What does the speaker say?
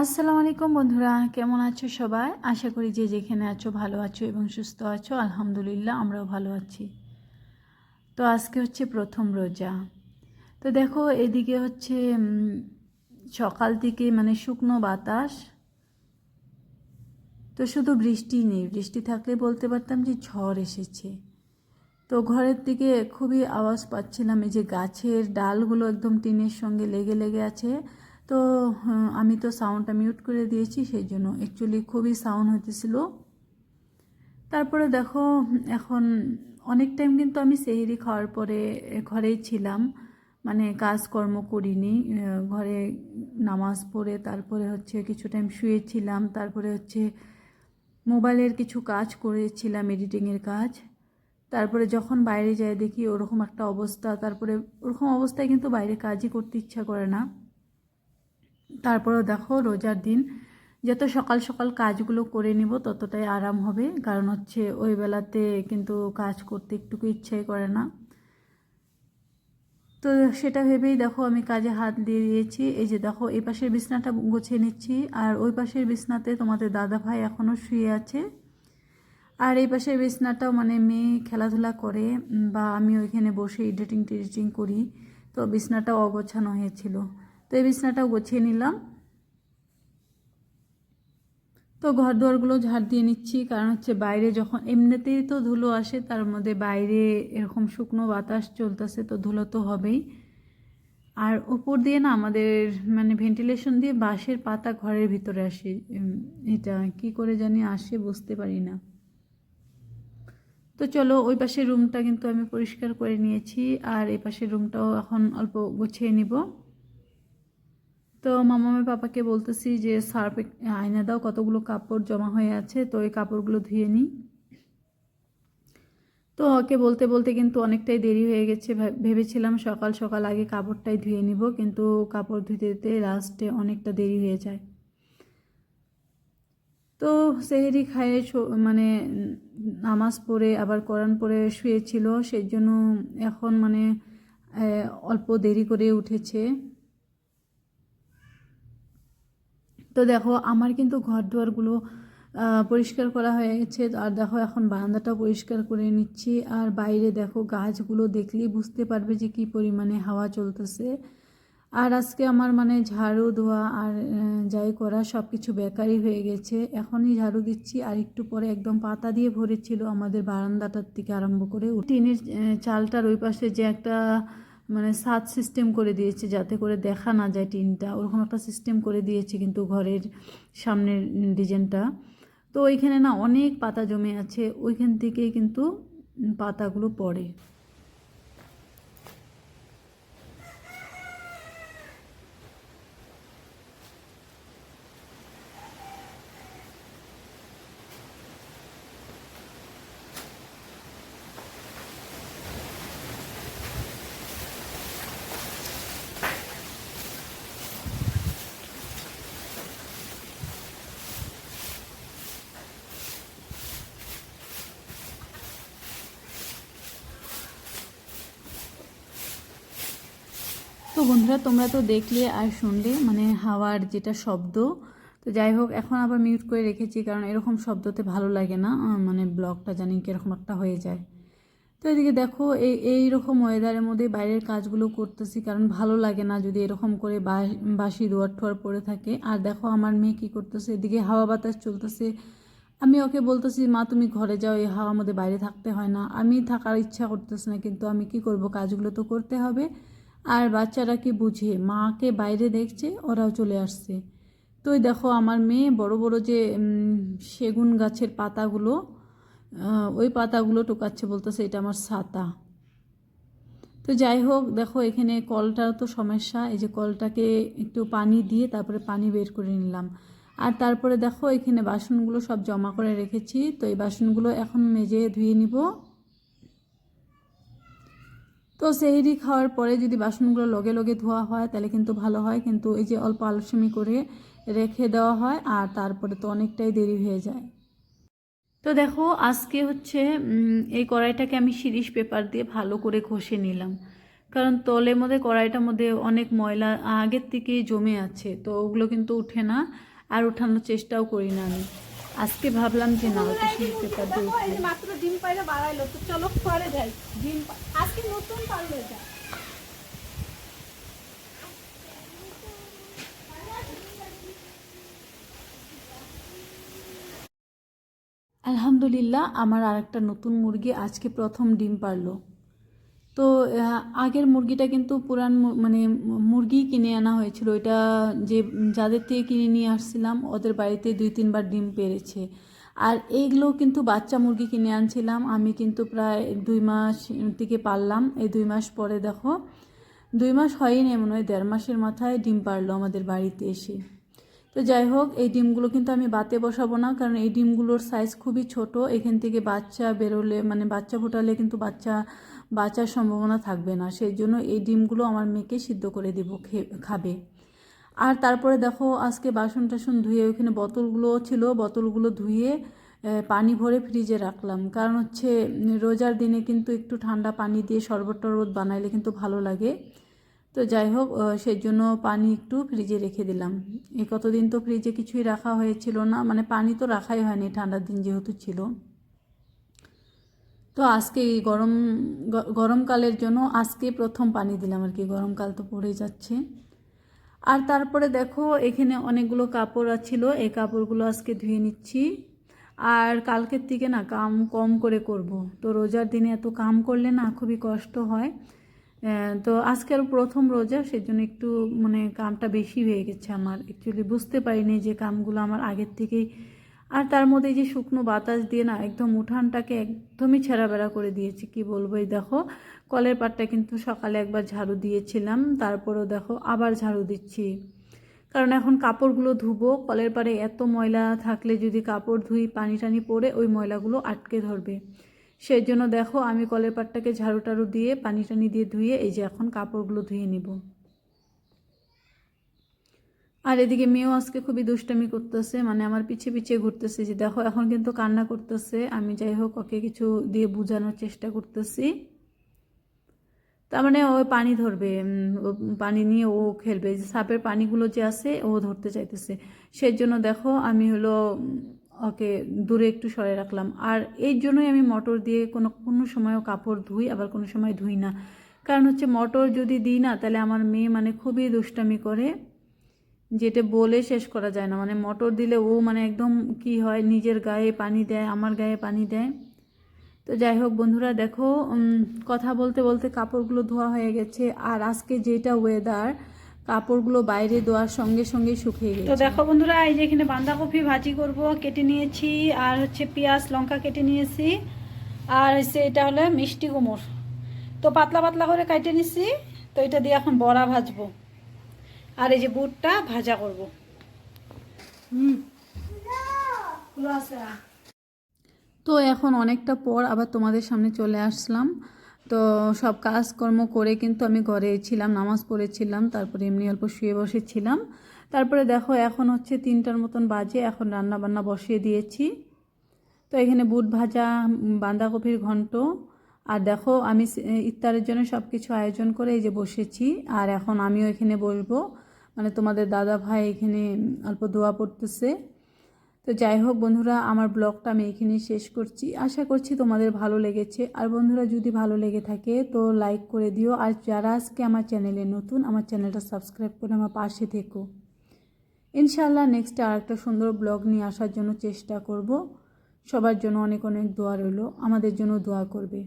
আসসালামু আলাইকুম বন্ধুরা, কেমন আছো সবাই? আশা করি যে যেখানে আছো ভালো আছো এবং সুস্থ আছো। আলহামদুলিল্লাহ, আমরাও ভালো আছি। তো আজকে হচ্ছে প্রথম রোজা। তো দেখো, এদিকে হচ্ছে সকাল থেকে মানে শুকনো বাতাস। তো শুধু বৃষ্টি নেই, বৃষ্টি থাকলে বলতে পারতাম যে ঝড় এসেছে। তো ঘরের দিকে খুবই আওয়াজ পাচ্ছিলাম, এই যে গাছের ডালগুলো একদম টিনের সঙ্গে লেগে লেগে আছে। তো আমি তো সাউন্ডটা মিউট করে দিয়েছি, সেই জন্য অ্যাকচুয়ালি খুবই সাউন্ড হতেছিল তারপরে দেখো, এখন অনেক টাইম কিন্তু আমি সেহেরি খাওয়ার পরে ঘরেই ছিলাম। মানে কাজকর্ম করিনি ঘরে নামাজ পড়ে তারপরে হচ্ছে কিছু টাইম শুয়েছিলাম, তারপরে হচ্ছে মোবাইলের কিছু কাজ করেছিলাম এডিটিংয়ের কাজ। তারপরে যখন বাইরে যাই দেখি ওরকম একটা অবস্থা, তারপরে ওরকম অবস্থায় কিন্তু বাইরে কাজই করতে ইচ্ছা করে না। তারপরেও দেখো রোজার দিন যত সকাল সকাল কাজগুলো করে নিব, ততটাই আরাম হবে। কারণ হচ্ছে ওই বেলাতে কিন্তু কাজ করতে একটুকু ইচ্ছাই করে না। তো সেটা ভেবেই দেখো আমি কাজে হাত দিয়ে দিয়েছি। এই যে দেখো এই পাশের বিছনাটা গুছিয়ে নিচ্ছি। আর ওই পাশের বিছনাতে তোমাদের দাদা ভাই এখনও শুয়ে আছে। আর এই পাশের বিছনাটাও মানে মেয়ে খেলাধুলা করে বা আমি ওইখানে বসে এডিটিং টেডিটিং করি। তো বিছনাটাও অগোছানো হয়েছিল। তো এই বিছনাটাও গুছিয়ে নিলাম। তো ঘর দুয়ারগুলো ঝাড় দিয়ে নিচ্ছি, কারণ হচ্ছে বাইরে যখন এমনিতেই তো ধুলো আসে, তার মধ্যে বাইরে এরকম শুকনো বাতাস চলতেছে, তো ধুলো তো হবেই। আর ওপর দিয়ে না আমাদের মানে ভেন্টিলেশন দিয়ে বাঁশের পাতা ঘরের ভিতরে আসে এটা কি করে জানি আসে বুঝতে পারি না। তো চলো ওই পাশের রুমটা কিন্তু আমি পরিষ্কার করে নিয়েছি, আর এই পাশের রুমটাও এখন অল্প গুছিয়ে নিব। তো মামামের পাপাকে বলতেছি যে সার্ফ আয়না দাও, কতগুলো কাপড় জমা হয়ে আছে, তো এই কাপড়গুলো ধুয়ে নিই। তো ওকে বলতে বলতে কিন্তু অনেকটাই দেরি হয়ে গেছে। ভেবেছিলাম সকাল সকাল আগে কাপড়টাই ধুয়ে নিব, কিন্তু কাপড় ধুতে ধুতে লাস্টে অনেকটা দেরি হয়ে যায়। তো সেহেরি খায়ে মানে নামাজ পড়ে, আবার কোরআন পড়ে শুয়েছিল সেই জন্য এখন মানে অল্প দেরি করে উঠেছে। তো দেখো, আমার কিন্তু ঘর দুয়ারগুলো পরিষ্কার করা হয়ে গেছে। আর দেখো, এখন বারান্দাটা পরিষ্কার করে নিচ্ছি। আর বাইরে দেখো, গাছগুলো দেখলেই বুঝতে পারবে যে কি পরিমাণে হাওয়া চলতেছে। আর আজকে আমার মানে ঝাড়ু, ধোয়া আর যাই করা সব কিছু বেকারই হয়ে গেছে। এখনই ঝাড়ু দিচ্ছি। আর একটু পরে একদম পাতা দিয়ে ভরেছিল আমাদের বারান্দাটার থেকে আরম্ভ করে। টিনের চালটার ওই পাশে যে একটা মানে সাত সিস্টেম করে দিয়েছে যাতে করে দেখা না যায় টিনটা। ওরকম একটা সিস্টেম করে দিয়েছে কিন্তু ঘরের সামনের ডিজাইনটা তো ওইখানে না অনেক পাতা জমে আছে, ওইখান থেকেই কিন্তু পাতাগুলো পড়ে। তো বন্ধুরা, তোমরা তো দেখলে আর শুনলে মানে হাওয়ার যেটা শব্দ। তো যাই হোক, এখন আবার মিউট করে রেখেছি, কারণ এরকম শব্দতে ভালো লাগে না মানে ব্লগটা জানি কীরকম একটা হয়ে যায়। তো এদিকে দেখো এই এই রকম ওয়েদারের মধ্যে বাইরের কাজগুলো করতেছি, কারণ ভালো লাগে না যদি এরকম করে বাসি দোয়ার ঠোয়ার পড়ে থাকে। আর দেখো, আমার মেয়ে কী করতেছে, এদিকে হাওয়া বাতাস চলতেছে। আমি ওকে বলতেছি, মা, তুমি ঘরে যাও, এই হাওয়ার মধ্যে বাইরে থাকতে হয় না। আমি থাকার ইচ্ছা করতেছে না, কিন্তু আমি কি করব? কাজগুলো তো করতে হবে। আর বাচ্চারা কি বুঝে? মাকে বাইরে দেখছে, ওরাও চলে আসছে। তো দেখো, আমার মেয়ে বড় বড় যে সেগুন গাছের পাতাগুলো ওই পাতাগুলো টোকাচ্ছে বলতেছে, এটা আমার ছাতা। তো যাই হোক, দেখো, এখানে কলটার তো সমস্যা। এই যে কলটাকে একটু পানি দিয়ে তারপরে পানি বের করে নিলাম। আর তারপরে দেখো, এখানে বাসনগুলো সব জমা করে রেখেছি। তো এই বাসনগুলো এখন মেজে ধুয়ে নিব। তো সেহরি খাওয়ার পরে যদি বাসনগুলো লগে লগে ধোয়া হয়, তাহলে কিন্তু ভালো হয়। কিন্তু এই যে অল্প আলসেমি করে রেখে দেওয়া হয় আর তারপরে তো অনেকটাই দেরি হয়ে যায়। তো দেখো, আজকে হচ্ছে এই কড়াইটাকে আমি শিরিষ পেপার দিয়ে ভালো করে ঘষে নিলাম। কারণ তলের মধ্যে, কড়াইটার মধ্যে অনেক ময়লা আগের থেকেই জমে আছে। তো ওগুলো কিন্তু উঠে না, আর উঠানোর চেষ্টাও করি না আমি। আজকে ভাবলাম যে না পেপার দিয়ে মাত্র ডিম পাইরে বাড়াইলো তো। চলো পরে যাই। ডিম আজকে নতুন পারল এটা আলহামদুলিল্লাহ আমার আরেকটা নতুন মুরগি আজকে প্রথম ডিম পারল। তো আগের মুরগিটা কিন্তু পুরান মানে মুরগি কিনে আনা হয়েছিল। ওইটা যে যাদের থেকে কিনে নিয়ে আসছিলাম, ওদের বাড়িতে দুই তিনবার ডিম পেরেছে। আর এইগুলো কিন্তু বাচ্চা মুরগি কিনে আনছিলাম। আমি কিন্তু প্রায় দুই মাস থেকে পারলাম এই দুই মাস পরে দেখো, দুই মাস হয়নি মনে হয়, দেড় মাসের মাথায় ডিম পারল আমাদের বাড়িতে এসে। তো যাই হোক, এই ডিমগুলো কিন্তু আমি বাতে বসাবো না, কারণ এই ডিমগুলোর সাইজ খুবই ছোট। এখান থেকে বাচ্চা বেরোলে মানে বাচ্চা ফোটালে কিন্তু বাচ্চা বাঁচার সম্ভাবনা থাকবে না। সেই জন্য এই ডিমগুলো আমার মেয়েকে সিদ্ধ করে দেব খাবে। আর তারপরে দেখো, আজকে বাসন টাসন ধুয়ে ওইখানে বোতলগুলো ছিল, বোতলগুলো ধুয়ে পানি ভরে ফ্রিজে রাখলাম। কারণ হচ্ছে, রোজার দিনে কিন্তু একটু ঠান্ডা পানি দিয়ে শরবত টরবত বানাইলে কিন্তু ভালো লাগে। তো যাই হোক সেই জন্য পানি একটু ফ্রিজে রেখে দিলাম। এ কতদিন তো ফ্রিজে কিছুই রাখা হয়েছিল না মানে পানি তো রাখাই হয়নি ঠান্ডার দিন যেহেতু ছিল। তো আজকে এই গরম গরমকালের জন্য আজকে প্রথম পানি দিলাম আর কি। গরমকাল তো পড়েই যাচ্ছে। আর তারপরে দেখো, এখানে অনেকগুলো কাপড় ছিল এই কাপড়গুলো আজকে ধুয়ে নিচ্ছি। আর কালকের থেকে না কাম কম করে করব। তো রোজার দিনে এত কাম করলে না খুবই কষ্ট হয়। তো আজকের প্রথম রোজা, সেজন্য একটু মানে কামটা বেশি হয়ে গেছে আমার। অ্যাকচুয়ালি বুঝতে পারিনি যে কামগুলো আমার আগের থেকেই আর তার মধ্যে যে শুকনো বাতাস দিয়ে না একদম উঠানটাকে একদমই ছেঁড়াবেড়া করে দিয়েছি, কি বলব? এই দেখো, কলের পাটটা কিন্তু সকালে একবার ঝাড়ু দিয়েছিলাম, তারপরেও দেখো আবার ঝাড়ু দিচ্ছি। কারণ এখন কাপড়গুলো ধুবো, কলের পাড়ে এত ময়লা থাকলে যদি কাপড় ধুই, পানি টানি পড়ে, ওই ময়লাগুলো আটকে ধরবে। সেই জন্য দেখো, আমি কলের পাটটাকে ঝাড়ু টাড়ু দিয়ে, পানি টানি দিয়ে ধুয়ে এই যে এখন কাপড়গুলো ধুয়ে নিব। আর এদিকে মেয়েও আজকে খুবই দুষ্টামি করতেছে মানে আমার পিছে পিছে ঘুরতেছে যে দেখো এখন কিন্তু কান্না করতেছে, আমি যাই হোক ওকে কিছু দিয়ে বোঝানোর চেষ্টা করতেছি। তার মানে ও পানি ধরবে পানি নিয়ে ও খেলবে যে সাপের পানিগুলো যে আছে ও ধরতে চাইতেছে। সেই জন্য দেখো আমি হলো ওকে দূরে একটু সরে রাখলাম। আর এই জন্যই আমি মোটর দিয়ে কোনো কোনো সময়ও কাপড় ধুই, আবার কোনো সময় ধুই না। কারণ হচ্ছে মোটর যদি দিই না, তাহলে আমার মেয়ে মানে খুবই দুষ্টামি করে। যেটা বলে শেষ করা যায় না। মানে মোটর দিলে ও মানে একদম কি হয় নিজের গায়ে পানি দেয় আমার গায়ে পানি দেয়। তো যাই হোক বন্ধুরা দেখো কথা বলতে বলতে কাপড়গুলো ধোয়া হয়ে গেছে। আর আজকে যেটা ওয়েদার কাপড়গুলো বাইরে ধোয়ার সঙ্গে সঙ্গে শুকিয়ে গেছে। তো দেখো বন্ধুরা এই যে এখানে বাঁধাকপি ভাজি করব কেটে নিয়েছি। আর হচ্ছে পেঁয়াজ লঙ্কা কেটে নিয়েছি। আর হচ্ছে এটা হলো মিষ্টি কুমড়। তো পাতলা পাতলা করে কেটে নিছি। তো এটা দিয়ে এখন বড়া ভাজবো। আর এই যে বুটটা ভাজা করব। হুম। তো এখন অনেকটা পর আবার তোমাদের সামনে চলে আসলাম। তো সব কাজকর্ম করে কিন্তু আমি ঘরে ছিলাম, নামাজ পড়েছিলাম, তারপরে এমনি অল্প শুয়ে বসেছিলাম। তারপরে দেখো এখন হচ্ছে তিনটার মতন বাজে, এখন রান্না বান্না বসিয়ে দিয়েছি। তো এখানে বুট ভাজা, বাঁধাকপির ঘন্ট, আর দেখো আমি ইফতারের জন্য সব কিছু আয়োজন করে এই যে বসেছি, আর এখন আমিও এখানে বসবো। মানে তোমাদের দাদা ভাই এখানে অল্প দোয়া পড়তেছে। তো যাই হোক বন্ধুরা, আমার ব্লগটা আমি এখানেই শেষ করছি। আশা করছি তোমাদের ভালো লেগেছে। আর বন্ধুরা, যদি ভালো লেগে থাকে তো লাইক করে দিও। আর যারা আজকে আমার চ্যানেলে নতুন, আমার চ্যানেলটা সাবস্ক্রাইব করে আমার পাশে থেকো। ইনশাল্লাহ নেক্সট আর একটা সুন্দর ব্লগ নিয়ে আসার জন্য চেষ্টা করব। সবার জন্য অনেক অনেক দোয়া রইল, আমাদের জন্য দোয়া করবে।